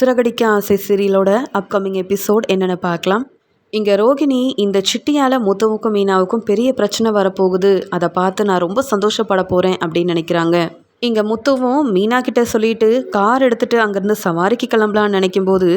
சிறகடிக்க ஆசை சீரியலோட upcoming episode என்னென்னு பார்க்கலாம். இங்கே ரோகிணி இந்த சிட்டியால் முத்தவுக்கும் மீனாவுக்கும் பெரிய பிரச்சனை வரப்போகுது. அதை பார்த்து நான் ரொம்ப சந்தோஷப்பட போகிறேன் அப்படின்னு நினைக்கிறாங்க. இங்கே முத்துவும் மீனா கிட்ட சொல்லிட்டு கார் எடுத்துட்டு அங்கேருந்து சவாரிக்கு கிளம்பலான்னு நினைக்கும்போது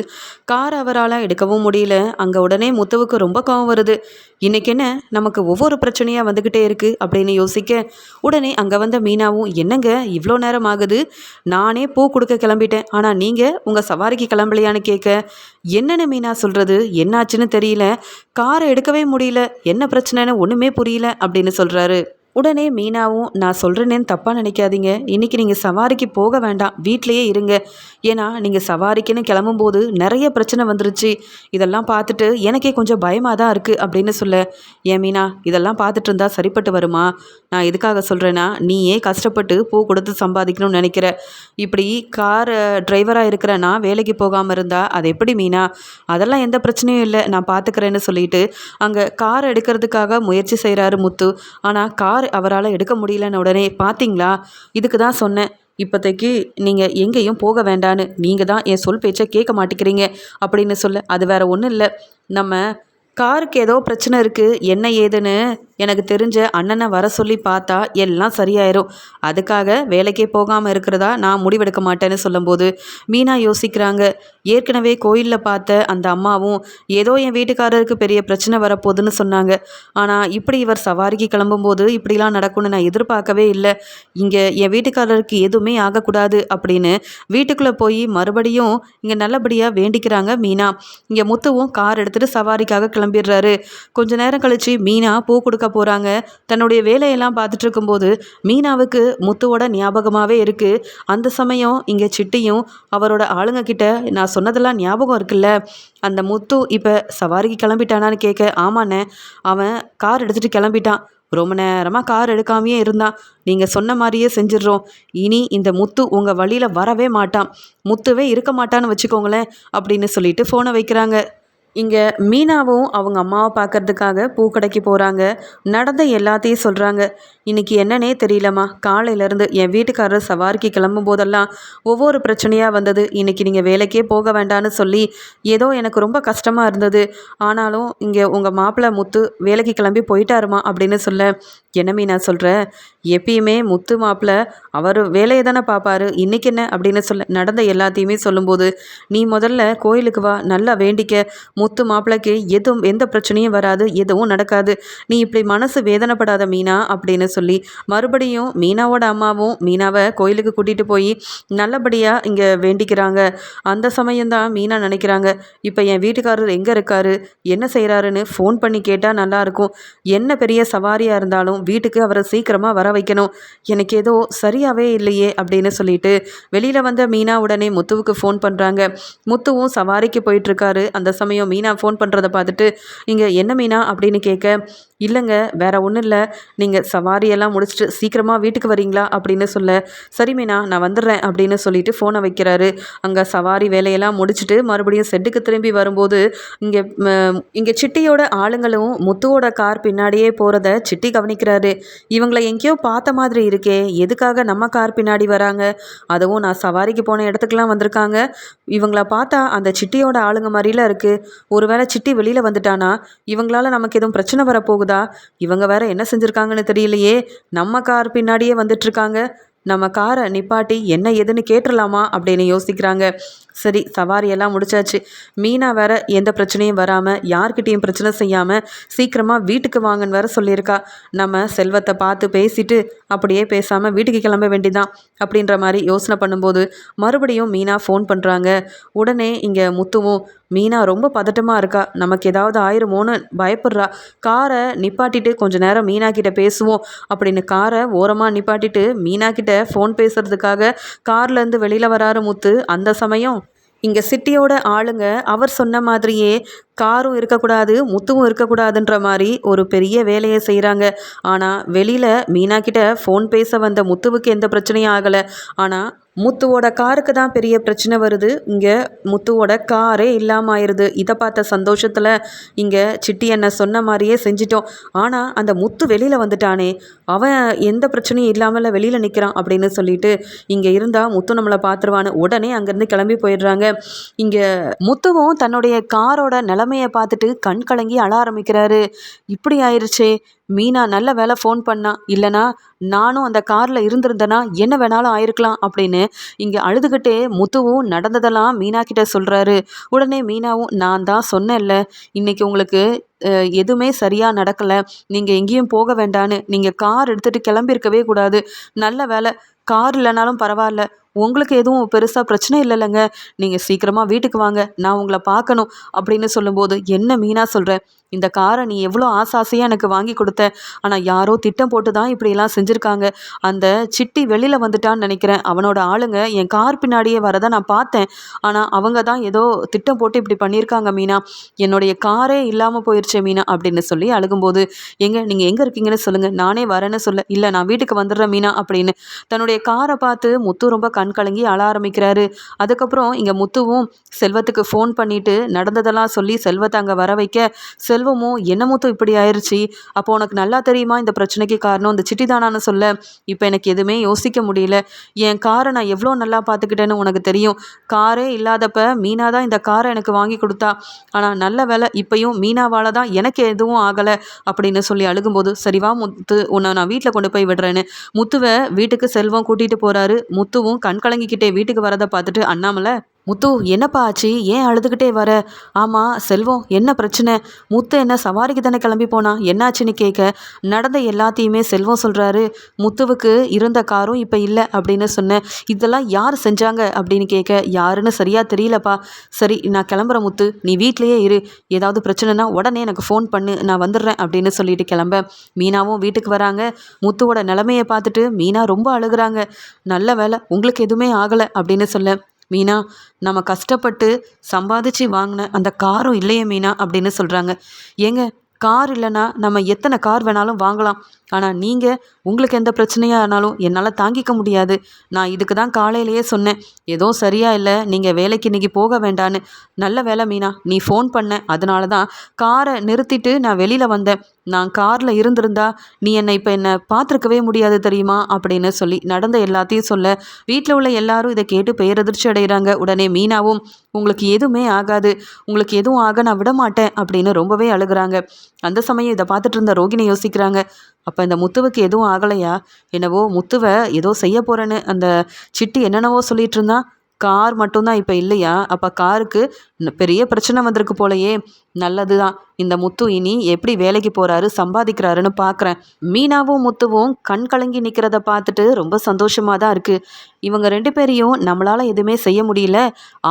கார் அவரால் எடுக்கவும் முடியல. அங்கே உடனே முத்துவுக்கு ரொம்ப கோவம் வருது. இன்றைக்கி என்ன? நமக்கு ஒவ்வொரு பிரச்சனையாக வந்துக்கிட்டே இருக்குது அப்படின்னு யோசிக்க உடனே அங்கே வந்த மீனாவும் என்னங்க? இவ்வளோ நேரம் ஆகுது. நானே பூ கொடுக்க கிளம்பிட்டேன். ஆனால் நீங்கள் உங்கள் சவாரிக்கு கிளம்பலையான்னு கேட்க என்னென்ன மீனா சொல்கிறது என்னாச்சுன்னு தெரியல. காரை எடுக்கவே முடியல. என்ன பிரச்சனைன்னு ஒன்றுமே புரியல அப்படின்னு சொல்கிறாரு உடனே மீனாவும் நான் சொல்கிறேனேன்னு தப்பாக நினைக்காதீங்க. இன்றைக்கி நீங்கள் சவாரிக்கு போக வேண்டாம். வீட்லேயே இருங்க. ஏன்னா நீங்கள் சவாரிக்குன்னு கிளம்பும்போது நிறைய பிரச்சனை வந்துருச்சு. இதெல்லாம் பார்த்துட்டு எனக்கே கொஞ்சம் பயமாக தான் இருக்குது அப்படின்னு சொல்ல ஏன் மீனா இதெல்லாம் பார்த்துட்டு இருந்தால் சரிப்பட்டு வருமா? நான் எதுக்காக சொல்கிறேன்னா நீயே கஷ்டப்பட்டு பூ கொடுத்து சம்பாதிக்கணும்னு நினைக்கிற. இப்படி கார் டிரைவராக இருக்கிற நான் வேலைக்கு போகாமல் இருந்தால் அது எப்படி மீனா? அதெல்லாம் எந்த பிரச்சனையும் இல்லை. நான் பார்த்துக்கிறேன்னு சொல்லிட்டு அங்கே கார் எடுக்கிறதுக்காக முயற்சி செய்கிறாரு முத்து. ஆனால் கார் கார் அவரால் எடுக்க முடியலன்னு உடனே பார்த்தீங்களா? இதுக்கு தான் சொன்னேன். இப்போதைக்கு நீங்கள் எங்கேயும் போக வேண்டான்னு நீங்கள் தான் என் சொல் பேச்சை கேட்க மாட்டேங்கிறீங்க அப்படின்னு சொல்ல அது வேற ஒன்றும் இல்லை. நம்ம காருக்கு ஏதோ பிரச்சனை இருக்குது என்ன ஏதுன்னு எனக்கு தெரிஞ்ச அண்ணனை வர சொல்லி பார்த்தா எல்லாம் சரியாயிரும். அதுக்காக வேலைக்கே போகாமல் இருக்கிறதா நான் முடிவெடுக்க மாட்டேன்னு சொல்லும்போது மீனா யோசிக்கிறாங்க. ஏற்கனவே கோயிலில் பார்த்த அந்த அம்மாவும் ஏதோ என் வீட்டுக்காரருக்கு பெரிய பிரச்சனை வரப்போகுதுன்னு சொன்னாங்க. ஆனால் இப்படி இவர் சவாரிக்கு கிளம்பும்போது இப்படிலாம் நடக்கும்னு நான் எதிர்பார்க்கவே இல்லை. இங்கே என் வீட்டுக்காரருக்கு எதுவுமே ஆகக்கூடாது அப்படின்னு வீட்டுக்குள்ளே போய் மறுபடியும் இங்கே நல்லபடியாக வேண்டிக்கிறாங்க மீனா. இங்கே முத்துவும் கார் எடுத்துகிட்டு சவாரிக்காக கிளம்பிடுறாரு. கொஞ்ச நேரம் கழித்து மீனா பூ கொடுக்க போகிறாங்க தன்னுடைய வேலையெல்லாம் பார்த்துட்டு இருக்கும்போது மீனாவுக்கு முத்துவோட ஞாபகமாகவே இருக்குது அந்த சமயம் இங்கே சிட்டியும் அவரோட ஆளுங்க கிட்ட நான் சொன்னதெல்லாம் ஞாபகம் இருக்குல்ல? அந்த முத்து இப்போ சவாரிக்கு கிளம்பிட்டானான்னு கேட்க ஆமாண்ணே அவன் கார் எடுத்துகிட்டு கிளம்பிட்டான். ரொம்ப நேரமாக கார் எடுக்காமையே இருந்தான். நீங்கள் சொன்ன மாதிரியே செஞ்சிடுறோம். இனி இந்த முத்து உங்கள் வழியில் வரவே மாட்டான். முத்துவே இருக்க மாட்டான்னு வச்சுக்கோங்களேன் அப்படின்னு சொல்லிட்டு ஃபோனை வைக்கிறாங்க. இங்கே மீனாவும் அவங்க அம்மாவை பார்க்கறதுக்காக பூக்கடைக்கு போகிறாங்க நடந்த எல்லாத்தையும் சொல்கிறாங்க இன்றைக்கி என்னன்னே தெரியலம்மா. காலையிலேருந்து என் வீட்டுக்காரர் சவாரிக்கு கிளம்பும் போதெல்லாம் ஒவ்வொரு பிரச்சனையாக வந்தது. இன்றைக்கி நீங்கள் வேலைக்கே போக வேண்டான்னு சொல்லி ஏதோ எனக்கு ரொம்ப கஷ்டமாக இருந்தது. ஆனாலும் இங்கே உங்கள் மாப்பிள்ளை முத்து வேலைக்கு கிளம்பி போயிட்டாருமா அப்படின்னு சொல்ல என்ன மீனா சொல்கிற எப்பயுமே முத்து மாப்பிள்ளை அவர் வேலையை தானே பார்ப்பாரு. இன்றைக்கி என்ன? அப்படின்னு சொல்ல நடந்த எல்லாத்தையுமே சொல்லும்போது நீ முதல்ல கோயிலுக்கு வா. நல்லா வேண்டிக்க. முத்து மாப்பிள்ளைக்கு எதுவும் எந்த பிரச்சனையும் வராது எதுவும் நடக்காது. நீ இப்படி மனசு வேதனைப்படாத மீனா அப்படின்னு சொல்லி மறுபடியும் மீனாவோட அம்மாவும் மீனாவை கோயிலுக்கு கூட்டிகிட்டு போய் நல்லபடியாக இங்கே வேண்டிக்கிறாங்க. அந்த சமயம்தான் மீனா நினைக்கிறாங்க இப்போ என் வீட்டுக்காரர் எங்கே இருக்காரு? என்ன செய்கிறாருன்னு ஃபோன் பண்ணி கேட்டால் நல்லாயிருக்கும் என்ன பெரிய சவாரியாக இருந்தாலும் வீட்டுக்கு அவரை சீக்கிரமாக வர வைக்கணும். எனக்கு ஏதோ சரியாகவே இல்லையே அப்படின்னு சொல்லிட்டு வெளியில் வந்த மீனா உடனே முத்துவுக்கு ஃபோன் பண்ணுறாங்க முத்துவும் சவாரிக்கு போயிட்டுருக்காரு அந்த சமயம் மீனா ஃபோன் பண்ணுறத பார்த்துட்டு இங்கே என்ன மீனா? அப்படின்னு கேட்க இல்லைங்க வேற ஒன்றும் இல்லை. நீங்கள் சவாரியெல்லாம் முடிச்சுட்டு சீக்கிரமாக வீட்டுக்கு வரீங்களா அப்படின்னு சொல்ல சரி மீனா நான் வந்துடுறேன் அப்படின்னு சொல்லிட்டு ஃபோனை வைக்கிறாரு. அங்கே சவாரி வேலையெல்லாம் முடிச்சுட்டு மறுபடியும் செட்டுக்கு திரும்பி வரும்போது இங்கே இங்கே சிட்டியோட ஆளுங்களும் முத்துவோட கார் பின்னாடியே போகிறத சிட்டி கவனிக்கிறாரு. இவங்களை எங்கேயோ பார்த்த மாதிரி இருக்கே எதுக்காக நம்ம கார் பின்னாடி வராங்க? அதுவும் நான் சவாரிக்கு போன இடத்துக்குலாம் வந்திருக்காங்க. இவங்கள பார்த்தா அந்த சிட்டியோட ஆளுங்க மாதிரிலாம் இருக்குது ஒருவேளை சிட்டி வெளியில் வந்துட்டானா? இவங்களால நமக்கு எதுவும் பிரச்சனை வரப்போகுதா? இவங்க வேற என்ன செஞ்சுருக்காங்கன்னு தெரியலையே. நம்ம கார் பின்னாடியே வந்துட்டுருக்காங்க நம்ம காரை நிப்பாட்டி என்ன ஏதுன்னு கேட்டுடலாமா அப்படின்னு யோசிக்கிறாங்க. சரி சவாரியெல்லாம் முடிச்சாச்சு. மீனா வேற எந்த பிரச்சனையும் வராமல் யார்கிட்டையும் பிரச்சனை செய்யாமல் சீக்கிரமாக வீட்டுக்கு வாங்கன்னு வேற சொல்லியிருக்கா. நம்ம செல்வத்தை பார்த்து பேசிட்டு அப்படியே பேசாமல் வீட்டுக்கு கிளம்ப வேண்டிதான் அப்படின்ற மாதிரி யோசனை பண்ணும்போது மறுபடியும் மீனா ஃபோன் பண்ணுறாங்க உடனே இங்கே முத்துவும் மீனா ரொம்ப பதட்டமாக இருக்கா. நமக்கு ஏதாவது ஆயிருமோன்னு பயப்படுறா. காரை நிப்பாட்டிட்டு கொஞ்ச நேரம் மீனா கிட்ட பேசுவோம் அப்படின்னு காரை ஓரமாக நிப்பாட்டிட்டு மீனா கிட்ட ஃபோன் பேசுறதுக்காக கார்லேருந்து வெளியில் வராரு முத்து. அந்த சமயம் இங்கே சிட்டியோட ஆளுங்க அவர் சொன்ன மாதிரியே காரும் இருக்கக்கூடாது முத்துவும் இருக்கக்கூடாதுன்ற மாதிரி ஒரு பெரிய வேலையை செய்கிறாங்க ஆனால் வெளியில் மீனா கிட்ட ஃபோன் பேச வந்த முத்துவுக்கு எந்த பிரச்சனையும் ஆகலை. ஆனால் முத்துவோட காருக்கு தான் பெரிய பிரச்சனை வருது. இங்கே முத்துவோட காரே இல்லாமல் ஆயிடுது இதை பார்த்த சந்தோஷத்தில் இங்கே சிட்டி என்ன சொன்ன மாதிரியே செஞ்சிட்டோம். ஆனால் அந்த முத்து வெளியில் வந்துட்டானே. அவன் எந்த பிரச்சனையும் இல்லாமல் வெளியில் நிற்கிறான் அப்படின்னு சொல்லிட்டு இங்கே இருந்தால் முத்து நம்மளை பார்த்துருவான்னு உடனே அங்கேருந்து கிளம்பி போயிடுறாங்க. இங்கே முத்துவும் தன்னுடைய காரோட நிலமையை பார்த்துட்டு கண் கலங்கி அழ ஆரம்பிக்கிறாரு. இப்படி ஆயிடுச்சே மீனா நல்ல வேலை ஃபோன் பண்ணா. இல்லைனா நானும் அந்த காரில் இருந்திருந்தேனா என்ன வேணாலும் ஆயிருக்கலாம் அப்படின்னு இங்கே அழுதுகிட்டே முத்துவும் நடந்ததெல்லாம் மீனா கிட்ட சொல்கிறாரு உடனே மீனாவும் நான் தான் சொன்னேன்ல இன்னைக்கு உங்களுக்கு எதுவுமே சரியாக நடக்கலை. நீங்கள் எங்கேயும் போக வேண்டான்னு. நீங்கள் கார் எடுத்துகிட்டு கிளம்பியிருக்கவே கூடாது. நல்ல வேலை கார் இல்லைனாலும் பரவாயில்ல. உங்களுக்கு எதுவும் பெருசாக பிரச்சனை இல்லைல்லங்க. நீங்கள் சீக்கிரமாக வீட்டுக்கு வாங்க. நான் உங்களை பார்க்கணும் அப்படின்னு சொல்லும்போது என்ன மீனா சொல்கிறேன் இந்த காரை நீ எவ்வளோ ஆசை ஆசையாக எனக்கு வாங்கி கொடுத்த? ஆனால் யாரோ திட்டம் போட்டு தான் இப்படியெல்லாம் செஞ்சுருக்காங்க. அந்த சிட்டி வெளியில் வந்துட்டான்னு நினைக்கிறேன். அவனோட ஆளுங்க என் கார் பின்னாடியே வரதை நான் பார்த்தேன். ஆனால் அவங்க தான் ஏதோ திட்டம் போட்டு இப்படி பண்ணியிருக்காங்க மீனா. என்னுடைய காரே இல்லாமல் போயிடுச்சு மீனா அப்படின்னு சொல்லி அழுகும்போது எங்க நீங்கள் எங்கே இருக்கீங்கன்னு சொல்லுங்கள் நானே வரேன்னு சொல்ல இல்லை நான் வீட்டுக்கு வந்துடுறேன் மீனா அப்படின்னு தன்னுடைய காரை பார்த்து முத்து ரொம்ப கண் கலங்கி அழ ஆரம்பிக்கிறாரு. அதுக்கப்புறம் இங்கே முத்துவும் செல்வத்துக்கு ஃபோன் பண்ணிட்டு நடந்ததெல்லாம் சொல்லி செல்வத்தை அங்கே வர வைக்க செல்வமும் என்ன முத்து இப்படி ஆயிடுச்சு அப்போ உனக்கு நல்லா தெரியுமா இந்த பிரச்சனைக்கு காரணம்? இந்த சிட்டி தானான்னு சொல்ல. இப்போ எனக்கு எதுவுமே யோசிக்க முடியல. என் காரை நான் எவ்வளோ நல்லா பார்த்துக்கிட்டேன்னு உனக்கு தெரியும். காரே இல்லாதப்ப மீனா தான் இந்த காரை எனக்கு வாங்கி கொடுத்தா. ஆனால் நல்ல வேலை இப்பையும் மீனாவால் தான் எனக்கு எதுவும் ஆகலை அப்படின்னு சொல்லி அழுகும்போது சரிவா முத்து உன்னை நான் வீட்டில் கொண்டு போய் விடுறேன்னு. முத்துவை வீட்டுக்கு செல்வம் கூட்டிகிட்டு போகிறாரு முத்துவும் கண் கலங்கிக்கிட்டே வீட்டுக்கு வரதை பார்த்துட்டு அண்ணாமலை முத்து என்னப்பா ஆச்சு? ஏன் அழுதுகிட்டே வர? ஆமாம் செல்வம் என்ன பிரச்சனை? முத்து என்ன சவாரிக்கு தானே கிளம்பி போனா? என்னாச்சுன்னு கேட்க நடந்த எல்லாத்தையுமே செல்வம் சொல்கிறாரு முத்துவுக்கு இருந்த காரும் இப்போ இல்லை அப்படின்னு சொன்னேன் இதெல்லாம் யார் செஞ்சாங்க? அப்படின்னு கேட்க யாருன்னு சரியாக தெரியலப்பா. சரி நான் கிளம்புற முத்து. நீ வீட்லேயே இரு. ஏதாவது பிரச்சனைனா உடனே எனக்கு ஃபோன் பண்ணு. நான் வந்துடுறேன் அப்படின்னு சொல்லிட்டு கிளம்ப. மீனாவும் வீட்டுக்கு வராங்க. முத்துவோட நிலமையை பார்த்துட்டு மீனா ரொம்ப அழுகிறாங்க. நல்ல வேலை உங்களுக்கு எதுவுமே ஆகலை அப்படின்னு சொல்ல மீனா நம்ம கஷ்டப்பட்டு சம்பாதிச்சு வாங்கின அந்த காரும் இல்லையே மீனா அப்படின்னு சொல்கிறாங்க ஏங்க கார் இல்லைன்னா நம்ம எத்தனை கார் வேணாலும் வாங்கலாம். ஆனால் நீங்கள் உங்களுக்கு எந்த பிரச்சனையாக ஆனாலும் என்னால் தாங்கிக்க முடியாது. நான் இதுக்கு தான் காலையிலேயே சொன்னேன். ஏதோ சரியா இல்லை. நீங்கள் வேலைக்கு இன்றைக்கி போக வேண்டான்னு. நல்ல வேலை மீனா நீ ஃபோன் பண்ண. அதனால தான் காரை நிறுத்திட்டு நான் வெளியில் வந்தேன். நான் காரில் இருந்திருந்தா நீ என்னை இப்போ என்னை பார்த்துருக்கவே முடியாது தெரியுமா? அப்படின்னு சொல்லி நடந்த எல்லாத்தையும் சொல்ல வீட்டில் உள்ள எல்லாரும் இதை கேட்டு பேரதிர்ச்சி அடைகிறாங்க உடனே மீனாவும் உங்களுக்கு எதுவுமே ஆகாது. உங்களுக்கு எதுவும் ஆக நான் விட மாட்டேன். அப்படின்னு ரொம்பவே அழுகிறாங்க. அந்த சமயம் இதை பார்த்துட்டு இருந்த ரோகிணி யோசிக்கிறாங்க அப்போ இந்த முத்துவுக்கு எதுவும் ஆகலையா? என்னவோ முத்துவை ஏதோ செய்ய போகிறேன்னு அந்த சிட்டி என்னென்னவோ சொல்லிட்டு இருந்தான் கார் மட்டும்தான் இப்போ இல்லையா? அப்போ காருக்கு பெரிய பிரச்சனை வந்திருக்கு போலையே. நல்லது தான். இந்த முத்து இனி எப்படி வேலைக்கு போகிறாரு சம்பாதிக்கிறாருன்னு பார்க்குறேன் மீனாவும் முத்துவும் கண் கலங்கி நிற்கிறத பார்த்துட்டு ரொம்ப சந்தோஷமாக தான் இருக்குது இவங்க ரெண்டு பேரையும் நம்மளால் எதுவுமே செய்ய முடியல.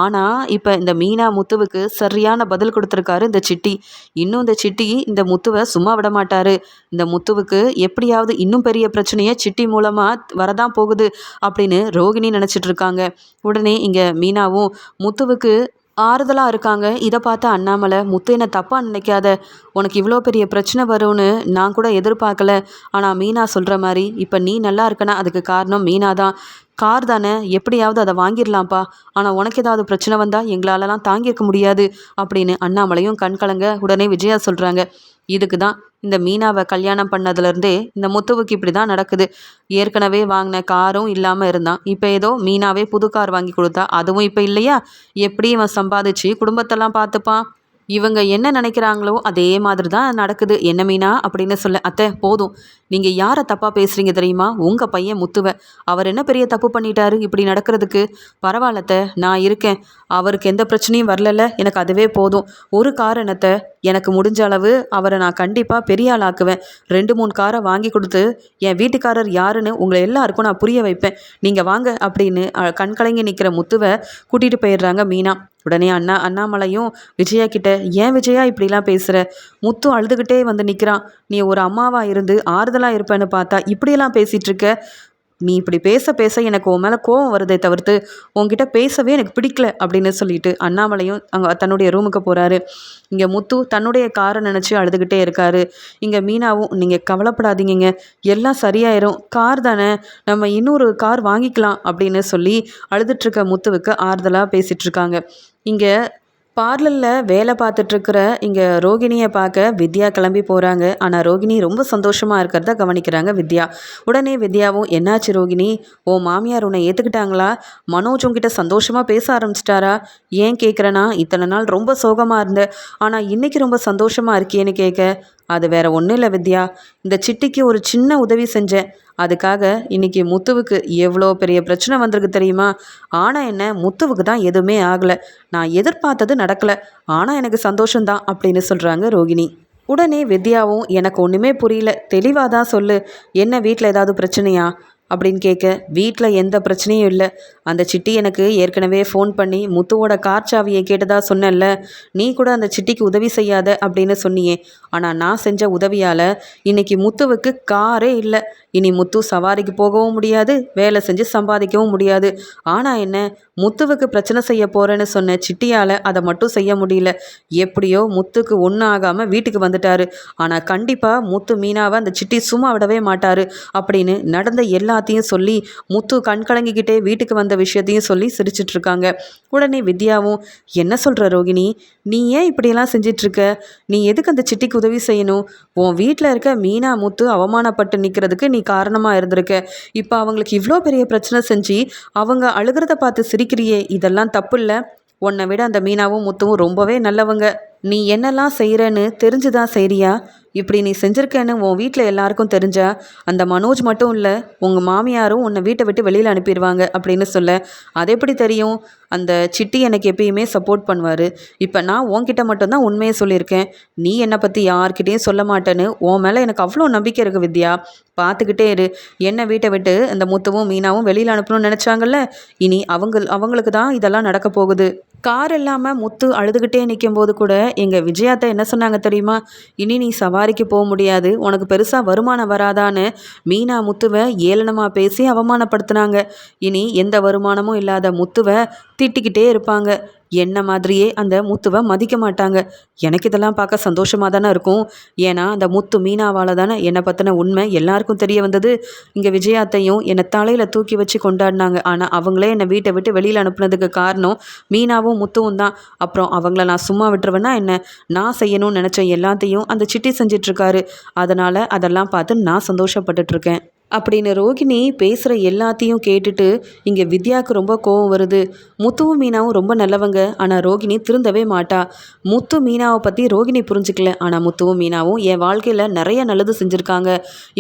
ஆனால் இப்போ இந்த மீனா முத்துவுக்கு சரியான பதில் கொடுத்துருக்காரு இந்த சிட்டி. இன்னும் இந்த சிட்டி இந்த முத்துவை சும்மா விட மாட்டார். இந்த முத்துவுக்கு எப்படியாவது இன்னும் பெரிய பிரச்சனையை சிட்டி மூலமாக வரதான் போகுது அப்படின்னு ரோகிணி நினச்சிட்டு இருக்காங்க. உடனே இங்கே மீனாவும் முத்துவுக்கு ஆறுதலாக இருக்காங்க. இதை பார்த்து அண்ணாமலை முத்து என்ன தப்பாக நினைக்காத உனக்கு இவ்வளோ பெரிய பிரச்சனை வரும்னு நான் கூட எதிர்பார்க்கல. ஆனால் மீனா சொல்கிற மாதிரி இப்போ நீ நல்லா இருக்கனா அதுக்கு காரணம் மீனா தான். கார் தானே எப்படியாவது அதை வாங்கிடலாம்ப்பா. ஆனால் உனக்கு ஏதாவது பிரச்சனை வந்தால் எங்களாலலாம் தாங்கியிருக்க முடியாது அப்படின்னு அண்ணாமலையும் கண் கலங்க உடனே விஜயா சொல்கிறாங்க இதுக்கு தான் இந்த மீனாவை கல்யாணம் பண்ணதுலேருந்தே இந்த முத்துவுக்கு இப்படி தான் நடக்குது. ஏற்கனவே வாங்கின காரும் இல்லாமல் இருந்தான். இப்போ ஏதோ மீனாவே புது கார் வாங்கி கொடுத்தா. அதுவும் இப்போ இல்லையா? எப்படி இவன் சம்பாதிச்சு குடும்பத்தெல்லாம் பார்த்துப்பான். இவங்க என்ன நினைக்கிறாங்களோ அதே மாதிரி தான் நடக்குது. என்ன மீனா? அப்படின்னு சொல்ல அத்தை போதும். நீங்கள் யாரை தப்பாக பேசுகிறீங்க தெரியுமா? உங்கள் பையன் முத்துவ. அவர் என்ன பெரிய தப்பு பண்ணிட்டாரு இப்படி நடக்கிறதுக்கு? பரவாயில்லத்த நான் இருக்கேன். அவருக்கு எந்த பிரச்சனையும் வரலல்ல. எனக்கு அதுவே போதும். ஒரு காரணத்தை எனக்கு முடிஞ்ச அளவு அவரை நான் கண்டிப்பாக பெரிய ஆளாக்குவேன். ரெண்டு மூணு காரை வாங்கி கொடுத்து என் வீட்டுக்காரர் யாருன்னு உங்களை எல்லாருக்கும் நான் புரிய வைப்பேன். நீங்கள் வாங்க அப்படின்னு கண்கலங்கி நிற்கிற முத்துவை கூட்டிகிட்டு போயிடுறாங்க மீனா. உடனே அண்ணா அண்ணாமலையும் விஜயா கிட்ட ஏன் விஜயா இப்படிலாம் பேசுகிற முத்து அழுதுகிட்டே வந்து நிற்கிறான் நீ ஒரு அம்மாவாக இருந்து ஆறுதலாக இருப்பேன்னு பார்த்தா இப்படியெல்லாம் பேசிகிட்டு இருக்க? நீ இப்படி பேச பேச எனக்கு உன் மேலே கோவம் வருதே தவிர்த்து உன்கிட்ட பேசவே எனக்கு பிடிக்கல அப்படின்னு சொல்லிட்டு அண்ணாமலையும் அங்கே தன்னுடைய ரூமுக்கு போகிறாரு இங்கே முத்து தன்னுடைய காரை நினச்சி அழுதுகிட்டே இருக்காரு. இங்கே மீனாவும் நீங்கள் கவலைப்படாதீங்க எல்லாம் சரியாயிரும். கார் தானே. நம்ம இன்னொரு கார் வாங்கிக்கலாம் அப்படின்னு சொல்லி அழுதுட்டுருக்க முத்துவுக்கு ஆறுதலாக பேசிகிட்ருக்காங்க இங்கே பார்லரில் வேலை பார்த்துட்ருக்கிற இங்கே ரோகிணியை பார்க்க வித்யா கிளம்பி போகிறாங்க ஆனால் ரோகிணி ரொம்ப சந்தோஷமாக இருக்கிறத கவனிக்கிறாங்க வித்யா. உடனே வித்யாவும் என்னாச்சு ரோகிணி? ஓ மாமியார் உன்னை ஏற்றுக்கிட்டாங்களா மனோஜ் உங்ககிட்ட சந்தோஷமாக பேச ஆரம்பிச்சிட்டாரா? ஏன் கேட்குறேன்னா இத்தனை நாள் ரொம்ப சோகமாக இருந்த. ஆனால் இன்றைக்கி ரொம்ப சந்தோஷமாக இருக்கியேன்னு கேட்க அது வேற ஒன்றும் இல்லை வித்யா. இந்த சிட்டிக்கு ஒரு சின்ன உதவி செஞ்சேன். அதுக்காக இன்னைக்கு முத்துவுக்கு எவ்வளோ பெரிய பிரச்சனை வந்திருக்கு தெரியுமா? ஆனால் என்ன முத்துவுக்கு தான் எதுவுமே ஆகலை. நான் எதிர்பார்த்தது நடக்கலை. ஆனால் எனக்கு சந்தோஷம்தான் அப்படின்னு சொல்கிறாங்க ரோகிணி. உடனே வித்யாவும் எனக்கு ஒன்றுமே புரியல. தெளிவாக தான் சொல்லு. என்ன வீட்டில் ஏதாவது பிரச்சனையா? அப்படின்னு கேட்க வீட்டில் எந்த பிரச்சனையும் இல்லை. அந்த சிட்டி எனக்கு ஏற்கனவே ஃபோன் பண்ணி முத்துவோட கார் சாவியை கேட்டதா சொன்னேன்ல நீ கூட அந்த சிட்டிக்கு உதவி செய்யாத அப்படின்னு சொன்னியே. ஆனால் நான் செஞ்ச உதவியால் இன்னைக்கு முத்துவுக்கு காரே இல்லை. இனி முத்து சவாரிக்கு போகவும் முடியாது வேலை செஞ்சு சம்பாதிக்கவும் முடியாது. ஆனால் என்ன முத்துவுக்கு பிரச்சனை செய்ய போகிறேன்னு சொன்ன சிட்டியால் அதை மட்டும் செய்ய முடியல. எப்படியோ முத்துக்கு ஒன்றும் ஆகாமல் வீட்டுக்கு வந்துட்டாரு. ஆனால் கண்டிப்பாக முத்து மீனாவை அந்த சிட்டி சும்மா விடவே மாட்டார் அப்படின்னு நடந்த எல்லாத்தையும் சொல்லி முத்து கண்கலங்கிக்கிட்டே வீட்டுக்கு வந்து விஷயத்தையும் சொல்லி சிரிச்சிட்டு இருக்காங்க உடனே வித்யாவும் என்ன சொல்கிற ரோகிணி? நீ ஏன் இப்படியெல்லாம் செஞ்சிட்ருக்க? நீ எதுக்கு அந்த சிட்டிக்கு உதவி செய்யணும்? உன் வீட்டில் இருக்க மீனா முத்து அவமானப்பட்டு நிற்கிறதுக்கு நீ காரணமாக இருந்திருக்க. இப்போ அவங்களுக்கு இவ்வளோ பெரிய பிரச்சனை செஞ்சு அவங்க அழுகிறத பார்த்து சிரிக்கிறியே. இதெல்லாம் தப்பு இல்லை. உன்னை விட அந்த மீனாவும் முத்துவும் ரொம்பவே நல்லவங்க. நீ என்னெல்லாம் செய்கிறன்னு தெரிஞ்சுதான் செய்கிறியா இப்படி நீ செஞ்சுருக்கேன்னு உன் வீட்டில் எல்லாருக்கும் தெரிஞ்சா அந்த மனோஜ் மட்டும் இல்லை உங்கள் மாமியாரும் உன்னை வீட்டை விட்டு வெளியில் அனுப்பிடுவாங்க அப்படின்னு சொல்ல அது எப்படி தெரியும்? அந்த சிட்டி எனக்கு எப்பயுமே சப்போர்ட் பண்ணுவார். இப்போ நான் உன்கிட்ட மட்டும்தான் உண்மையை சொல்லியிருக்கேன். நீ என்னை பற்றி யார்கிட்டேயும் சொல்ல மாட்டேன்னு உன் மேலே எனக்கு அவ்வளோ நம்பிக்கை இருக்குது வித்யா. பார்த்துக்கிட்டே இரு. என்னை வீட்டை விட்டு இந்த முத்துவும் மீனாவும் வெளியில் அனுப்பணும்னு நினச்சாங்கல்ல? இனி அவங்க அவங்களுக்கு தான் இதெல்லாம் நடக்க போகுது. கார் இல்லாமல் முத்து அழுதுகிட்டே நிற்கும் போது கூட எங்கள் விஜயாத்தை என்ன சொன்னாங்க தெரியுமா? இனி நீ சவாரிக்கு போக முடியாது. உனக்கு பெருசாக வருமானம் வராதான்னு மீனா முத்துவை ஏளனமாக பேசி அவமானப்படுத்தினாங்க. இனி எந்த வருமானமும் இல்லாத முத்துவை திட்டிக்கிட்டே இருப்பாங்க. என்ன மாதிரியே அந்த முத்துவை மதிக்க மாட்டாங்க. எனக்கு இதெல்லாம் பார்க்க சந்தோஷமாக தானே இருக்கும். ஏன்னா அந்த முத்து மீனாவால் தானே என்னை பற்றின உண்மை எல்லாருக்கும் தெரிய வந்தது. இங்கே விஜயாத்தையும் என்னை தலையில் தூக்கி வச்சு கொண்டாடினாங்க. ஆனால் அவங்களே என்னை வீட்டை விட்டு வெளியில் அனுப்புனதுக்கு காரணம் மீனாவும் முத்துவும் தான். அப்புறம் அவங்கள நான் சும்மா விட்டுருவேன்னா என்ன? நான் செய்யணும்னு நினச்ச எல்லாத்தையும் அந்த சிட்டி செஞ்சிட்ருக்காரு. அதனால் அதெல்லாம் பார்த்து நான் சந்தோஷப்பட்டுட்ருக்கேன். அப்படின்னு ரோகிணி பேசுகிற எல்லாத்தையும் கேட்டுட்டு இங்கே வித்யாவுக்கு ரொம்ப கோவம் வருது. முத்துவும் மீனாவும் ரொம்ப நல்லவங்க ஆனால் ரோகிணி திருந்தவே மாட்டா. முத்து மீனாவை பற்றி ரோகிணி புரிஞ்சுக்கல. ஆனால் முத்துவும் மீனாவும் என் வாழ்க்கையில் நிறைய நல்லது செஞ்சுருக்காங்க.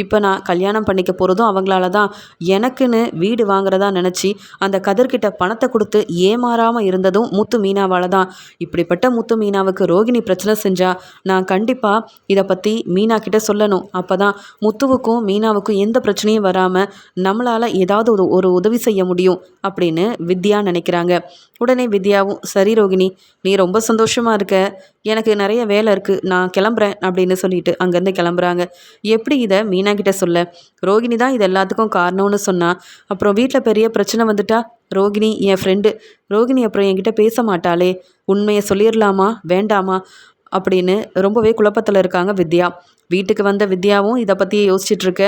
இப்போ நான் கல்யாணம் பண்ணிக்க போகிறதும் அவங்களால தான் எனக்குன்னு வீடு வாங்குறதா நினச்சி அந்த கதிர்கிட்ட பணத்தை கொடுத்து ஏமாறாமல் இருந்ததும் முத்து மீனாவால் தான் இப்படிப்பட்ட முத்து மீனாவுக்கு ரோகிணி பிரச்சனை செஞ்சால் நான் கண்டிப்பாக இதை பற்றி மீனா கிட்ட சொல்லணும். அப்போ தான் முத்துவுக்கும் மீனாவுக்கும் எந்த பிரச்சனை பிரச்சனையும் வராமல் நம்மளால் ஏதாவது ஒரு ஒரு உதவி செய்ய முடியும் அப்படின்னு வித்யா நினைக்கிறாங்க. உடனே வித்யாவும் சரி ரோகிணி நீ ரொம்ப சந்தோஷமாக இருக்க. எனக்கு நிறைய வேலை இருக்குது நான் கிளம்புறேன் அப்படின்னு சொல்லிட்டு அங்கேருந்து கிளம்புறாங்க. எப்படி இதை? மீனா கிட்ட சொல்ல. ரோகிணி தான் இது எல்லாத்துக்கும் காரணம்னு சொன்னால் அப்புறம் வீட்டில் பெரிய பிரச்சனை வந்துட்டா? ரோகிணி என் ஃப்ரெண்டு ரோகிணி அப்புறம் என்கிட்ட பேச மாட்டாளே. உண்மையை சொல்லிடலாமா வேண்டாமா? அப்படின்னு ரொம்பவே குழப்பத்தில் இருக்காங்க வித்யா. வீட்டுக்கு வந்த வித்யாவும் இதை பற்றியே யோசிச்சுட்ருக்க.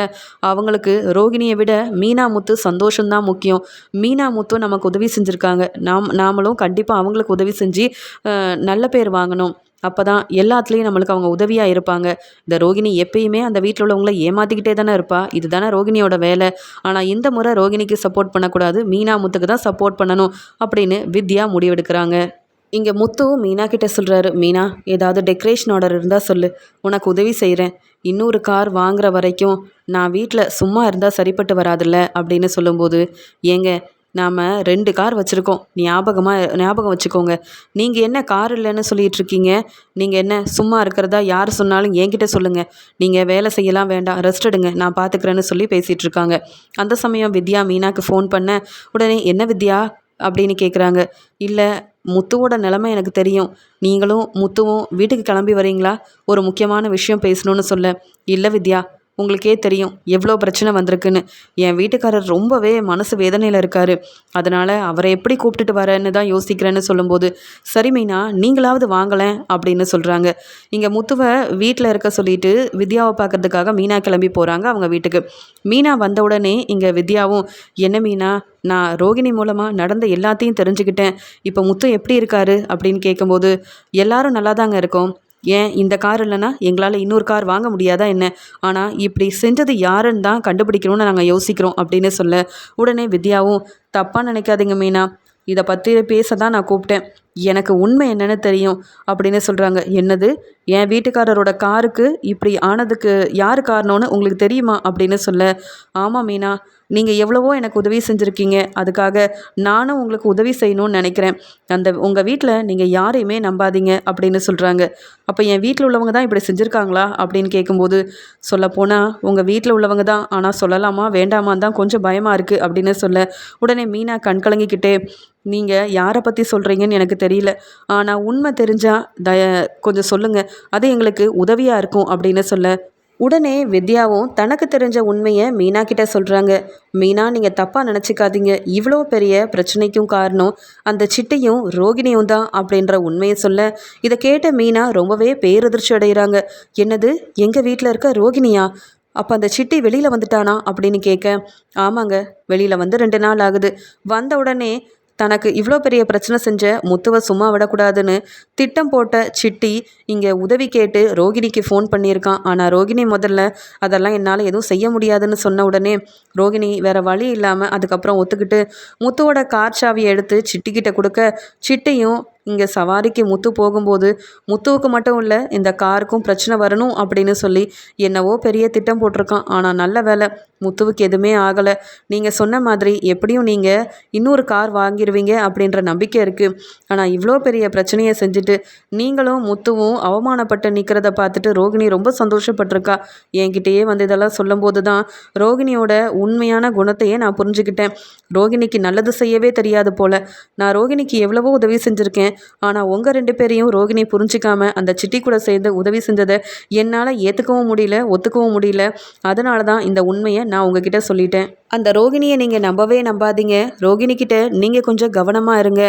அவங்களுக்கு ரோகிணியை விட மீனா முத்து சந்தோஷம்தான் முக்கியம். மீனா முத்து நமக்கு உதவி செஞ்சுருக்காங்க. நாம் நாமளும் கண்டிப்பாக அவங்களுக்கு உதவி செஞ்சு நல்ல பேர் வாங்கணும். அப்போ தான் எல்லாத்துலேயும் நம்மளுக்கு அவங்க உதவியாக இருப்பாங்க. இந்த ரோகிணி எப்பயுமே அந்த வீட்டில் உள்ளவங்கள ஏமாற்றிக்கிட்டே தானே இருப்பா. இது தானே ரோகிணியோட வேலை. ஆனால் இந்த முறை ரோகிணிக்கு சப்போர்ட் பண்ணக்கூடாது. மீனா முத்துக்கு தான் சப்போர்ட் பண்ணணும் அப்படின்னு வித்யா முடிவெடுக்கிறாங்க. இங்கே முத்து மீனா கிட்ட சொல்கிறாரு மீனா ஏதாவது டெக்கரேஷன் ஆர்டர் இருந்தால் சொல்லு. உனக்கு உதவி செய்கிறேன் இன்னொரு கார் வாங்குற வரைக்கும் நான் வீட்டில் சும்மா இருந்தால் சரிப்பட்டு வராதில்ல? அப்படின்னு சொல்லும்போது ஏங்க நாம் ரெண்டு கார் வச்சுருக்கோம். ஞாபகமாக ஞாபகம் வச்சுக்கோங்க. நீங்கள் என்ன கார் இல்லைன்னு சொல்லிகிட்டு இருக்கீங்க? நீங்கள் என்ன சும்மா இருக்கிறதா யார் சொன்னாலும் என்கிட்ட சொல்லுங்கள் நீங்கள் வேலை செய்யலாம் வேண்டாம். ரெஸ்ட் எடுங்க. நான் பார்த்துக்கிறேன்னு சொல்லி பேசிகிட்டு இருக்காங்க. அந்த சமயம் வித்யா மீனாக்கு ஃபோன் பண்ண உடனே என்ன வித்யா? அப்படின்னு கேட்குறாங்க இல்லை முத்துவோட நிலமை எனக்கு தெரியும். நீங்களும் முத்துவும் வீட்டுக்கு கிளம்பி வரீங்களா? ஒரு முக்கியமான விஷயம் பேசணும்னு சொல்ல. இல்லை வித்யா உங்களுக்கே தெரியும் எவ்வளோ பிரச்சனை வந்திருக்குன்னு. என் வீட்டுக்காரர் ரொம்பவே மனசு வேதனையில் இருக்கார். அதனால் அவரை எப்படி கூப்பிட்டுட்டு வரேன்னு தான் யோசிக்கிறேன்னு சொல்லும்போது சரி மீனா நீங்களாவது வாங்கலேன் அப்படின்னு சொல்கிறாங்க இங்கே முத்துவை வீட்டில் இருக்க சொல்லிட்டு வித்யாவை பார்க்கறதுக்காக மீனா கிளம்பி போகிறாங்க அவங்க வீட்டுக்கு. மீனா வந்த உடனே இங்கே வித்யாவும் என்ன மீனா நான் ரோகிணி மூலமாக நடந்த எல்லாத்தையும் தெரிஞ்சுக்கிட்டேன். இப்போ முத்து எப்படி இருக்காரு? அப்படின்னு கேட்கும்போது எல்லாரும் நல்லா தாங்க இருக்கோம். ஏன் இந்த கார் இல்லைன்னா எங்களால் இன்னொரு கார் வாங்க முடியாதா என்ன? ஆனால் இப்படி செஞ்சது யாருன்னு தான் கண்டுபிடிக்கணும்னு நாங்கள் யோசிக்கிறோம் அப்படின்னு சொல்ல உடனே வித்யாவும் தப்பாக நினைக்காதீங்க மீனா. இதை பற்றி பேச தான் நான் கூப்பிட்டேன். எனக்கு உண்மை என்னென்னு தெரியும் அப்படின்னு சொல்கிறாங்க என்னது? என் வீட்டுக்காரரோட காருக்கு இப்படி ஆனதுக்கு யார் காரணம்னு உங்களுக்கு தெரியுமா? அப்படின்னு சொல்ல ஆமாம் மீனா. நீங்கள் எவ்வளவோ எனக்கு உதவி செஞ்சுருக்கீங்க. அதுக்காக நானும் உங்களுக்கு உதவி செய்யணும்னு நினைக்கிறேன். அந்த உங்கள் வீட்டில் நீங்கள் யாரையுமே நம்பாதீங்க அப்படின்னு சொல்கிறாங்க அப்போ என் வீட்டில் உள்ளவங்க தான் இப்படி செஞ்சுருக்காங்களா அப்படின்னு கேட்கும்போது சொல்லப்போனால் உங்கள் வீட்டில் உள்ளவங்க தான். ஆனால் சொல்லலாமா? வேண்டாமான்னு தான் கொஞ்சம் பயமாக இருக்குது அப்படின்னு சொல்ல உடனே மீனா கண் கலங்கிக்கிட்டே நீங்கள் யாரை பற்றி சொல்கிறீங்கன்னு எனக்கு தெரியல. ஆனால் உண்மை தெரிஞ்சால் தய கொஞ்சம் சொல்லுங்கள் அது எங்களுக்கு உதவியாக இருக்கும் அப்படின்னு சொல்ல உடனே வித்யாவும் தனக்கு தெரிஞ்ச உண்மையை மீனா கிட்ட சொல்கிறாங்க மீனா நீங்கள் தப்பாக நினச்சிக்காதீங்க. இவ்வளோ பெரிய பிரச்சனைக்கும் காரணம் அந்த சிட்டையும் ரோகிணியும் தான் அப்படின்ற உண்மையை சொல்ல இதை கேட்ட மீனா ரொம்பவே பேரதிர்ச்சி அடைகிறாங்க. என்னது? எங்கள் வீட்டில் இருக்க ரோகிணியா? அப்போ அந்த சிட்டி வெளியில் வந்துட்டானா? அப்படின்னு கேட்க ஆமாங்க வெளியில் வந்து ரெண்டு நாள் ஆகுது. வந்த உடனே தனக்கு இவ்வளோ பெரிய பிரச்சனை செஞ்ச முத்துவை சும்மா விடக்கூடாதுன்னு திட்டம் போட்ட சிட்டி இங்கே உதவி கேட்டு ரோகிணிக்கு ஃபோன் பண்ணியிருக்கான். ஆனால் ரோகிணி முதல்ல அதெல்லாம் என்னால் எதுவும் செய்ய முடியாதுன்னு சொன்ன உடனே ரோகிணி வேறு வழி இல்லாமல் அதுக்கப்புறம் ஒத்துக்கிட்டு முத்துவோட கார் சாவியை எடுத்து சிட்டிக்கிட்ட கொடுக்க சிட்டியும் இங்கே சவாரிக்கு முத்து போகும்போது முத்துவுக்கு மட்டும் இல்லை இந்த காருக்கும் பிரச்சனை வரணும் அப்படின்னு சொல்லி என்னவோ பெரிய திட்டம் போட்டிருக்கான். ஆனால் நல்ல வேலை முத்துவுக்கு எதுவுமே ஆகலை. நீங்கள் சொன்ன மாதிரி எப்படியும் நீங்கள் இன்னொரு கார் வாங்கிடுவீங்க அப்படின்ற நம்பிக்கை இருக்குது ஆனால் இவ்வளோ பெரிய பிரச்சனையை செஞ்சுட்டு நீங்களும் முத்துவும் அவமானப்பட்டு நிற்கிறத பார்த்துட்டு ரோகிணி ரொம்ப சந்தோஷப்பட்டிருக்கா. என்கிட்டயே வந்து இதெல்லாம் சொல்லும்போது தான் ரோகிணியோட உண்மையான குணத்தையே நான் புரிஞ்சுக்கிட்டேன். ரோகிணிக்கு நல்லது செய்யவே தெரியாது போல். நான் ரோகிணிக்கு எவ்வளவோ உதவி செஞ்சுருக்கேன். ஆனால் உங்கள் ரெண்டு பேரையும் ரோகிணி புரிஞ்சிக்காம அந்த சிட்டி கூட சேர்ந்து உதவி செஞ்சதை என்னால் ஏற்றுக்கவும் முடியல ஒத்துக்கவும் முடியல. அதனால தான் இந்த உண்மையை நான் உங்ககிட்ட சொல்லிட்டேன். அந்த ரோகிணியை நீங்கள் நம்பவே நம்பாதீங்க. ரோகிணிக்கிட்ட நீங்கள் கொஞ்சம் கவனமாக இருங்க.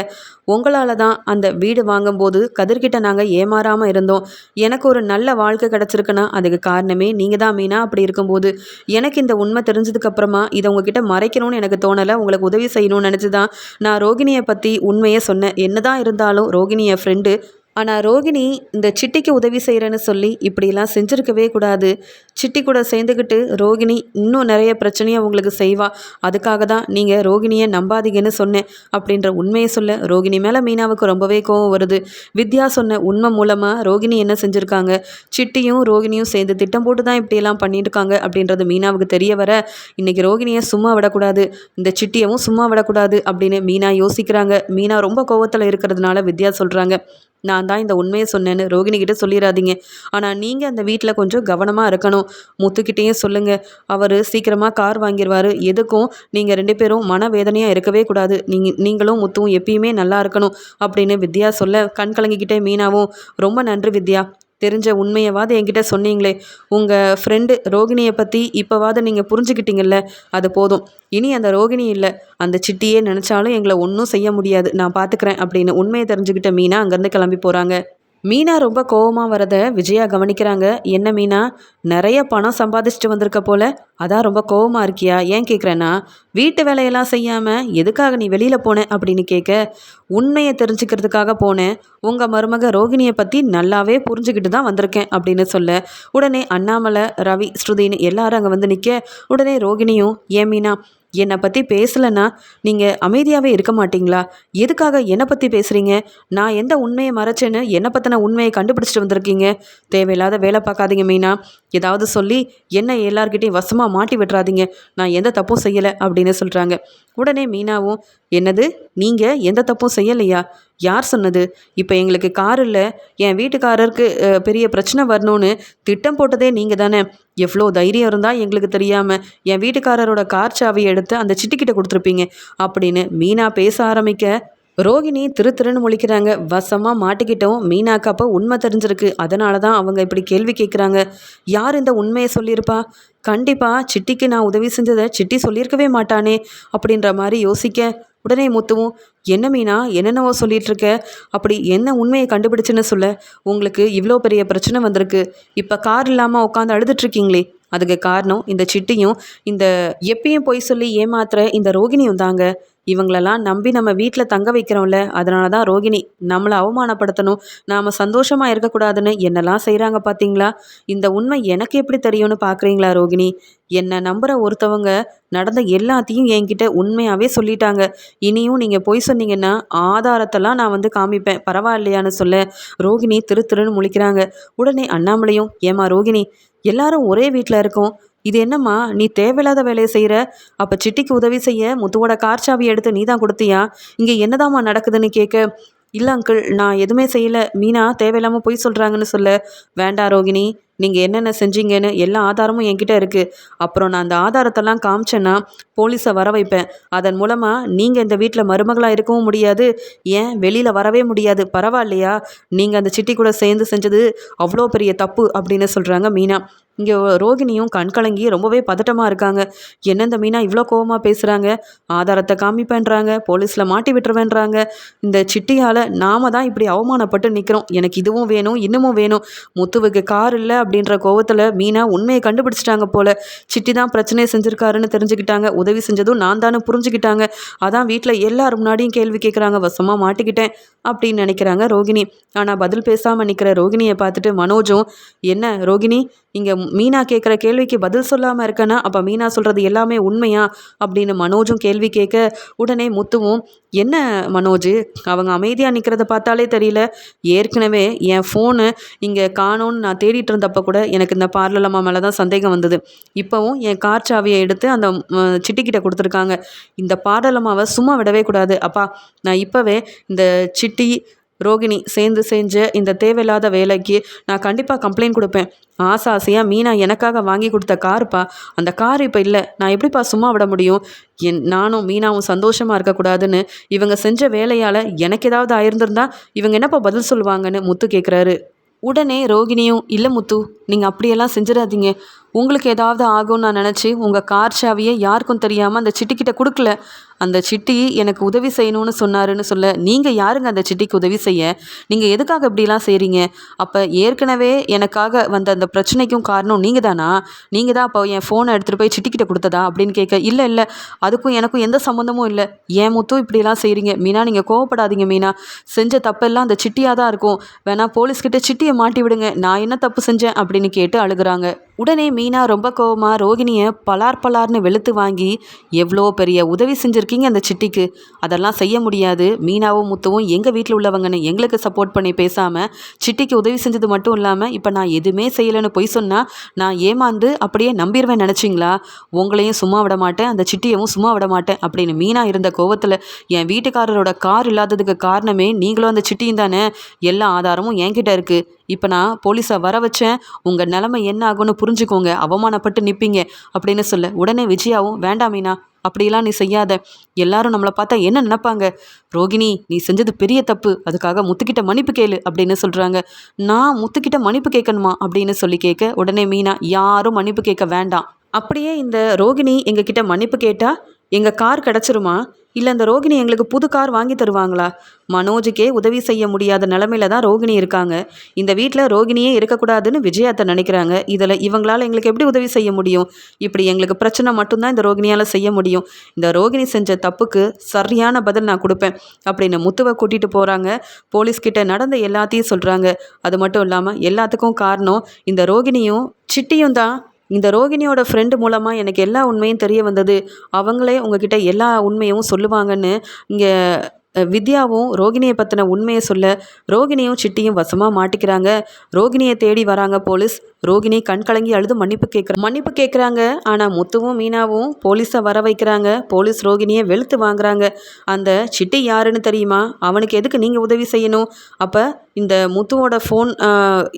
உங்களால் தான் அந்த வீடு வாங்கும்போது கதிர்கிட்ட நாங்கள் ஏமாறாமல் இருந்தோம். எனக்கு ஒரு நல்ல வாழ்க்கை கிடச்சிருக்குன்னா அதுக்கு காரணமே நீங்கள் தான் மீனா அப்படி இருக்கும்போது. எனக்கு இந்த உண்மை தெரிஞ்சதுக்கப்புறமா இதை உங்ககிட்ட மறைக்கணும்னு எனக்கு தோணலை. உங்களுக்கு உதவி செய்யணும்னு நினச்சி தான் நான் ரோகிணியை பற்றி உண்மையை சொன்னேன். என்ன தான் இருந்தாலும் ரோகிணியை ஃப்ரெண்டு ஆனால் ரோகிணி இந்த சிட்டிக்கு உதவி செய்கிறேன்னு சொல்லி இப்படிலாம் செஞ்சுருக்கவே கூடாது. சிட்டி கூட சேர்ந்துக்கிட்டு ரோகிணி இன்னும் நிறைய பிரச்சனையை உங்களுக்கு செய்வா. அதுக்காக தான் நீங்கள் ரோகிணியை நம்பாதீங்கன்னு சொன்னேன் அப்படின்ற உண்மையை சொல்ல ரோகிணி மேலே மீனாவுக்கு ரொம்பவே கோவம் வருது. வித்யா சொன்ன உண்மை மூலமாக ரோகிணி என்ன செஞ்சுருக்காங்க? சிட்டியும் ரோகிணியும் சேர்ந்து திட்டம் போட்டு தான் இப்படியெல்லாம் பண்ணியிருக்காங்க அப்படின்றது மீனாவுக்கு தெரிய வர இன்றைக்கி ரோகிணியை சும்மா விடக்கூடாது. இந்த சிட்டியவும் சும்மா விடக்கூடாது அப்படின்னு மீனா யோசிக்கிறாங்க. மீனா ரொம்ப கோவத்தில் இருக்கிறதுனால வித்யா சொல்கிறாங்க நான் தான் இந்த உண்மையை சொன்னேன்னு ரோகிணிக்கிட்ட சொல்லிடாதீங்க ஆனால் நீங்கள் அந்த வீட்டில் கொஞ்சம் கவனமாக இருக்கணும். முத்துக்கிட்டேயும் சொல்லுங்கள் அவர் சீக்கிரமாக கார் வாங்கிடுவார் எதுக்கும் நீங்கள் ரெண்டு பேரும் மனவேதனையாக இருக்கவே கூடாது. நீங்கள் நீங்களும் முத்துவும் எப்பயுமே நல்லா இருக்கணும் அப்படின்னு வித்யா சொல்ல கண் கலங்கிக்கிட்டே மீனாவும் ரொம்ப நன்றி வித்யா. தெரிஞ்ச உண்மையவாது என்கிட்ட சொன்னீங்களே. உங்கள் ஃப்ரெண்டு ரோகிணியை பற்றி இப்போவாது நீங்கள் புரிஞ்சுக்கிட்டீங்கல்ல அது போதும். இனி அந்த ரோகிணி இல்லை. அந்த சிட்டியே நினச்சாலும் எங்களை ஒன்றும் செய்ய முடியாது. நான் பார்த்துக்கிறேன் அப்படின்னு உண்மையை தெரிஞ்சுக்கிட்ட மீனா அங்கேருந்து கிளம்பி போகிறாங்க மீனா ரொம்ப கோவமாக வரத விஜயா கவனிக்கிறாங்க. என்ன மீனா நிறைய பணம் சம்பாதிச்சுட்டு வந்திருக்க போல? அதான் ரொம்ப கோவமாக இருக்கியா? ஏன் கேட்குறேன்னா வீட்டு வேலையெல்லாம் செய்யாமல் எதுக்காக நீ வெளியில் போன? அப்படின்னு கேட்க உண்மையை தெரிஞ்சுக்கிறதுக்காக போனேன். உங்கள் மருமக ரோகிணியை பற்றி நல்லாவே புரிஞ்சுக்கிட்டு தான் வந்திருக்கேன் அப்படின்னு சொல்ல உடனே அண்ணாமலை ரவி ஸ்ருதின்னு எல்லாரும் அங்கே வந்து நிற்க உடனே ரோகிணியும் ஏன் மீனா என்னை பற்றி பேசலைன்னா நீங்கள் அமைதியாகவே இருக்க மாட்டிங்களா? எதுக்காக என்னை பற்றி பேசுகிறீங்க நான் எந்த உண்மையை மறைச்சேன்னு என்னை பற்றின உண்மையை கண்டுபிடிச்சிட்டு வந்திருக்கீங்க? தேவையில்லாத வேலை பார்க்காதீங்க மீனா. ஏதாவது சொல்லி என்ன எல்லார்கிட்டையும் வசமாக மாட்டி விட்டுறாதீங்க. நான் எந்த தப்பும் செய்யலை அப்படின்னு சொல்கிறாங்க உடனே மீனாவும் என்னது? நீங்கள் எந்த தப்பும் செய்யலையா? யார் சொன்னது? இப்போ எங்களுக்கு கார் இல்லை. என் வீட்டுக்காரருக்கு பெரிய பிரச்சனை வரணும்னு திட்டம் போட்டதே நீங்கள் தானே. எவ்வளோ தைரியம் இருந்தால் எங்களுக்கு தெரியாமல் என் வீட்டுக்காரரோட கார் சாவியை எடுத்து அந்த சிட்டிக்கிட்ட கொடுத்துருப்பீங்க. அப்படின்னு மீனா பேச ஆரம்பிக்க ரோகிணி திரு திருன்னு முழிக்கிறாங்க. வசமாக மாட்டிக்கிட்டோம் மீனாக்கு அப்போ உண்மை தெரிஞ்சிருக்கு. அதனால தான் அவங்க இப்படி கேள்வி கேட்குறாங்க யார் இந்த உண்மையை சொல்லியிருப்பா? கண்டிப்பாக சிட்டிக்கு நான் உதவி செஞ்சதை சிட்டி சொல்லியிருக்கவே மாட்டானே அப்படின்ற மாதிரி யோசிக்க உடனே முத்துவும் என்ன மீனா என்னென்னவோ சொல்லிட்டு இருக்க அப்படி என்ன உண்மையை கண்டுபிடிச்சுன்னு சொல்ல? உங்களுக்கு இவ்வளோ பெரிய பிரச்சனை வந்திருக்கு. இப்போ கார் இல்லாமல் உட்காந்து அழுதுட்ருக்கீங்களே அதுக்கு காரணம் இந்த சிட்டியும் இந்த எப்பயும் பொய் சொல்லி ஏமாத்துற இந்த ரோகிணியும் தாங்க. இவங்களெல்லாம் நம்பி நம்ம வீட்டில் தங்க வைக்கிறோம்ல அதனால தான் ரோகிணி நம்மளை அவமானப்படுத்தணும். நாம் சந்தோஷமாக இருக்கக்கூடாதுன்னு என்னெல்லாம் செய்கிறாங்க பார்த்தீங்களா இந்த உண்மை எனக்கு எப்படி தெரியும்னு பார்க்குறீங்களா ரோகிணி? என்னை நம்புகிற ஒருத்தவங்க நடந்த எல்லாத்தையும் என்கிட்ட உண்மையாகவே சொல்லிட்டாங்க. இனியும் நீங்கள் பொய் சொன்னீங்கன்னா ஆதாரத்தெல்லாம் நான் வந்து காமிப்பேன். பரவாயில்லையான்னு சொல்ல ரோகிணி திரு திருன்னு முழிக்கிறாங்க. உடனே அண்ணாமலையும் ஏமா ரோகிணி எல்லாரும் ஒரே வீட்டில் இருக்கோம். இது என்னம்மா? நீ தேவையில்லாத வேலையை செய்கிற அப்போ சிட்டிக்கு உதவி செய்ய முத்துவோட கார் சாவி எடுத்து நீ தான் கொடுத்தியா? இங்கே என்னதாம்மா நடக்குதுன்னு கேட்க இல்லை அங்கிள் நான் எதுவுமே செய்யலை. மீனா தேவையில்லாமல் பொய் சொல்கிறாங்கன்னு சொல்ல. வேண்டாம் ரோகிணி. நீங்கள் என்னென்ன செஞ்சீங்கன்னு எல்லா ஆதாரமும் என்கிட்ட இருக்குது அப்புறம் நான் அந்த ஆதாரத்தெல்லாம் காமிச்சேன்னா போலீஸை வர வைப்பேன். அதன் மூலமாக நீங்கள் இந்த வீட்டில் மருமகளாக இருக்கவும் முடியாது. ஏன்? வெளியில் வரவே முடியாது. பரவாயில்லையா? நீங்கள் அந்த சிட்டி கூட சேர்ந்து செஞ்சது அவ்வளோ பெரிய தப்பு அப்படின்னு சொல்கிறாங்க மீனா. இங்கே ரோகிணியும் கண் கலங்கி ரொம்பவே பதட்டமாக இருக்காங்க. என்ன இந்த மீனா இவ்வளோ கோவமாக பேசுகிறாங்க ஆதாரத்தை காமிப்பேன்றாங்க. போலீஸில் மாட்டி விட்டுருவேன்றாங்க. இந்த சிட்டியால் நாம தான் இப்படி அவமானப்பட்டு நிற்கிறோம் எனக்கு இதுவும் வேணும் இன்னமும் வேணும். முத்துவுக்கு கார் இல்லை அப்படின்ற கோவத்தில் மீனா உண்மையை கண்டுபிடிச்சிட்டாங்க போல. சிட்டி தான் பிரச்சனையை செஞ்சுருக்காருன்னு தெரிஞ்சுக்கிட்டாங்க. உதவி செஞ்சதும் நான் தானே புரிஞ்சுக்கிட்டாங்க. அதான் வீட்டில் எல்லாரும் முன்னாடியும் கேள்வி கேட்குறாங்க வசமாக மாட்டிக்கிட்டேன். அப்படின்னு நினைக்கிறாங்க ரோகிணி. ஆனால் பதில் பேசாமல் நிற்கிற ரோகிணியை பார்த்துட்டு மனோஜும் என்ன ரோகிணி இங்கே மீனா கேட்குற கேள்விக்கு பதில் சொல்லாமல் இருக்கனா? அப்போ மீனா சொல்கிறது எல்லாமே உண்மையா? அப்படின்னு மனோஜும் கேள்வி கேட்க உடனே முத்துவும் என்ன மனோஜ் அவங்க அமைதியாக நிற்கிறத பார்த்தாலே தெரியல. ஏற்கனவே என் ஃபோனு இங்கே காணோன்னு நான் தேடிட்டு இருந்தப்போ கூட எனக்கு இந்த பார்லலம்மா மேலே தான் சந்தேகம் வந்தது. இப்போவும் என் கார் சாவியை எடுத்து அந்த சிட்டிக்கிட்ட கொடுத்துருக்காங்க. இந்த பார்லலம்மாவை சும்மா விடவே கூடாது. அப்பா நான் இப்போவே இந்த சிட்டி ரோகிணி சேர்ந்து செஞ்ச இந்த தேவையில்லாத வேலைக்கு நான் கண்டிப்பாக கம்ப்ளைண்ட் கொடுப்பேன். ஆசை ஆசையாக மீனா எனக்காக வாங்கி கொடுத்த காருப்பா. அந்த கார் இப்போ இல்லை. நான் எப்படிப்பா சும்மா விட முடியும்? என் நானும் மீனாவும் சந்தோஷமாக இருக்கக்கூடாதுன்னு இவங்க செஞ்ச வேலையால் எனக்கு ஏதாவது ஆயிருந்திருந்தா இவங்க என்னப்பா பதில் சொல்லுவாங்கன்னு முத்து கேட்குறாரு உடனே ரோகிணியும் இல்லை முத்து நீங்கள் அப்படியெல்லாம் செஞ்சிடாதீங்க. உங்களுக்கு ஏதாவது ஆகும்னு நான் நினச்சி உங்கள் கார் சாவியை யாருக்கும் தெரியாமல் அந்த சிட்டிக்கிட்ட கொடுக்கல. அந்த சிட்டி எனக்கு உதவி செய்யணும்னு சொன்னாருன்னு சொல்ல நீங்கள் யாருங்க அந்த சிட்டிக்கு உதவி செய்ய? நீங்கள் எதுக்காக இப்படிலாம் செய்கிறீங்க அப்போ ஏற்கனவே எனக்காக வந்த அந்த பிரச்சனைக்கும் காரணம் நீங்கள் தானா நீங்கள் தான் அப்போ என் ஃபோனை எடுத்துகிட்டு போய் சிட்டிக்கிட்ட கொடுத்ததா? அப்படின்னு கேட்க இல்லை இல்லை. அதுக்கும் எனக்கும் எந்த சம்மந்தமும் இல்லை. ஏன் முத்தும் இப்படிலாம் செய்கிறீங்க மீனா நீங்கள் கோவப்படாதீங்க மீனா. செஞ்ச தப்பெல்லாம் அந்த சிட்டியாக தான் இருக்கும். வேணா போலீஸ்கிட்ட சிட்டியை மாட்டி விடுங்க. நான் என்ன தப்பு செஞ்சேன்? அப்படின்னு கேட்டு அழுகுறாங்க. உடனே மீனா ரொம்ப கோவமாக ரோகிணியை பலார் பலார்னு வெளுத்து வாங்கி எவ்வளோ பெரிய உதவி செஞ்சுருக்கீங்க அந்த சிட்டிக்கு? அதெல்லாம் செய்ய முடியாது. மீனாவும் முத்துவும் எங்கள் வீட்டில் உள்ளவங்கன்னு எங்களுக்கு சப்போர்ட் பண்ணி பேசாமல் சிட்டிக்கு உதவி செஞ்சது மட்டும் இல்லாமல் இப்போ நான் எதுவுமே செய்யலைன்னு பொய் சொன்னால் நான் ஏமாந்து அப்படியே நம்பிடுவேன் நினச்சிங்களா? உங்களையும் சும்மா விட மாட்டேன் அந்த சிட்டியவும் சும்மா விட மாட்டேன் அப்படின்னு மீனா இருந்த கோவத்தில் என் வீட்டுக்காரரோட கார் இல்லாததுக்கு காரணமே நீங்களும் அந்த சிட்டியும் தானே? எல்லா ஆதாரமும் என்கிட்ட இருக்குது இப்போ நான் போலீஸை வர வச்சேன். உங்கள் நிலமை என்ன ஆகும்னு புரிஞ்சுக்கோங்க. அவமானப்பட்டு நிற்பீங்க அப்படின்னு சொல்ல. உடனே விஜயாவும் வேண்டாம் மீனா. அப்படிலாம் நீ செய்யாத. எல்லாரும் நம்மளை பார்த்தா என்ன நினைப்பாங்க? ரோகிணி நீ செஞ்சது பெரிய தப்பு. அதுக்காக முத்துக்கிட்ட மன்னிப்பு கேளு. அப்படின்னு சொல்கிறாங்க நான் முத்துக்கிட்ட மன்னிப்பு கேட்கணுமா? அப்படின்னு சொல்லி கேட்க உடனே மீனா யாரும் மன்னிப்பு கேட்க வேண்டாம். அப்படியே இந்த ரோகிணி எங்ககிட்ட மன்னிப்பு கேட்டால் எங்கள் கார் கிடச்சிருமா? இல்லை அந்த ரோகிணி எங்களுக்கு புது கார் வாங்கி தருவாங்களா? மனோஜுக்கே உதவி செய்ய முடியாத நிலமையில தான் ரோகிணி இருக்காங்க. இந்த வீட்டில் ரோகிணியே இருக்கக்கூடாதுன்னு விஜயாத்தை நினைக்கிறாங்க. இதில் இவங்களால் எங்களுக்கு எப்படி உதவி செய்ய முடியும்? இப்படி எங்களுக்கு பிரச்சனை மட்டும்தான் இந்த ரோகிணியால் செய்ய முடியும். இந்த ரோகிணி செஞ்ச தப்புக்கு சரியான பதில் நான் கொடுப்பேன் அப்படின்னு முத்துவை கூட்டிகிட்டு போகிறாங்க போலீஸ்கிட்ட நடந்த எல்லாத்தையும் சொல்கிறாங்க அது மட்டும் இல்லாமல் எல்லாத்துக்கும் காரணம் இந்த ரோகிணியும் சிட்டியும் தான். இந்த ரோகிணியோட ஃப்ரெண்டு மூலமாக எனக்கு எல்லா உண்மையும் தெரிய வந்தது. அவங்களே உங்ககிட்ட எல்லா உண்மையும் சொல்லுவாங்கன்னு இங்கே வித்யாவும் ரோகிணியை பற்றின உண்மையை சொல்ல ரோகிணியும் சிட்டியும் வசமாக மாட்டிக்கிறாங்க. ரோகிணியை தேடி வராங்க போலீஸ். ரோகிணி கண் கலங்கி அழுது மன்னிப்பு கேட்குற மன்னிப்பு கேட்குறாங்க ஆனால் முத்துவும் மீனாவும் போலீஸை வர வைக்கிறாங்க. போலீஸ் ரோகிணியை வெளுத்து வாங்குறாங்க. அந்த சிட்டி யாருன்னு தெரியுமா? அவனுக்கு எதுக்கு நீங்கள் உதவி செய்யணும்? அப்போ இந்த முத்துவோட ஃபோன்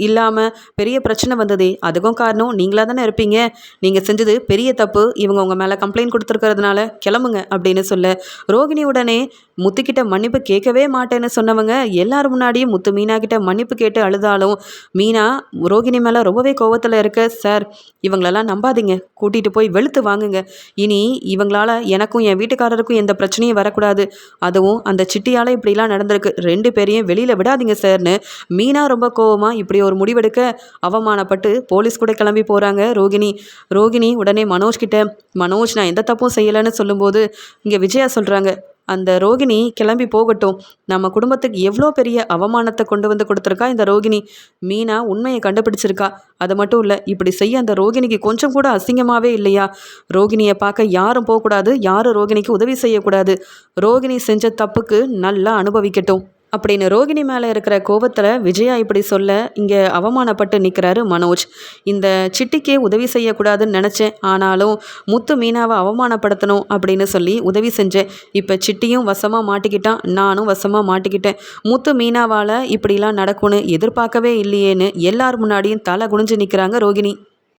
இல்லாமல் பெரிய பிரச்சனை வந்ததே. அதுக்கும் காரணம் நீங்களாக தானே இருப்பீங்க. நீங்கள் செஞ்சது பெரிய தப்பு. இவங்க உங்கள் மேலே கம்ப்ளைண்ட் கொடுத்துருக்கறதுனால கிளம்புங்க அப்படின்னு சொல்ல ரோகிணி உடனே முத்துக்கிட்ட மன்னிப்பு கேட்கவே மாட்டேன்னு சொன்னவங்க எல்லார் முன்னாடியும் முத்து மீனா கிட்ட மன்னிப்பு கேட்டு அழுதாலும் மீனா ரோகிணி மேலே ரொம்பவே கோவத்தில் இருக்க சார் இவங்களெல்லாம் நம்பாதீங்க. கூட்டிகிட்டு போய் வெளுத்து வாங்குங்க. இனி இவங்களால எனக்கும் என் வீட்டுக்காரருக்கும் எந்த பிரச்சனையும் வரக்கூடாது. அதுவும் அந்த சிட்டியால் இப்படிலாம் நடந்திருக்கு. ரெண்டு பேரையும் வெளியில் விடாதீங்க சார்னு. மீனா ரொம்ப கோவமாக இப்படி ஒரு முடிவெடுக்க அவமானப்பட்டு போலீஸ் கூட கிளம்பி போகிறாங்க ரோகிணி. ரோகிணி உடனே மனோஜ் கிட்ட மனோஜ் நான் எந்த தப்பும் செய்யலைன்னு சொல்லும்போது இங்கே விஜயா சொல்கிறாங்க அந்த ரோகிணி கிளம்பி போகட்டும். நம்ம குடும்பத்துக்கு எவ்வளோ பெரிய அவமானத்தை கொண்டு வந்து கொடுத்துருக்கா இந்த ரோகிணி? மீனா உண்மையை கண்டுபிடிச்சிருக்கா. அது மட்டும் இல்லை இப்படி செய்ய அந்த ரோகிணிக்கு கொஞ்சம் கூட அசிங்கமாகவே இல்லையா? ரோகிணியை பார்க்க யாரும் போகக்கூடாது யாரும் ரோகிணிக்கு உதவி செய்யக்கூடாது. ரோகிணி செஞ்ச தப்புக்கு நல்லா அனுபவிக்கட்டும். அப்படின்னு ரோகிணி மேலே இருக்கிற கோபத்தில் விஜயா இப்படி சொல்ல இங்கே அவமானப்பட்டு நிற்கிறாரு மனோஜ். இந்த சிட்டிக்கே உதவி செய்யக்கூடாதுன்னு நினச்சேன் ஆனாலும் முத்து மீனாவை அவமானப்படுத்தணும் அப்படின்னு சொல்லி உதவி செஞ்சேன். இப்போ சிட்டியும் வசமாக மாட்டிக்கிட்டான் நானும் வசமாக மாட்டிக்கிட்டேன். முத்து மீனாவால் இப்படிலாம் நடக்கும்னு எதிர்பார்க்கவே இல்லையேன்னு எல்லார் முன்னாடியும் தலை குனிஞ்சு நிற்கிறாங்க ரோகிணி.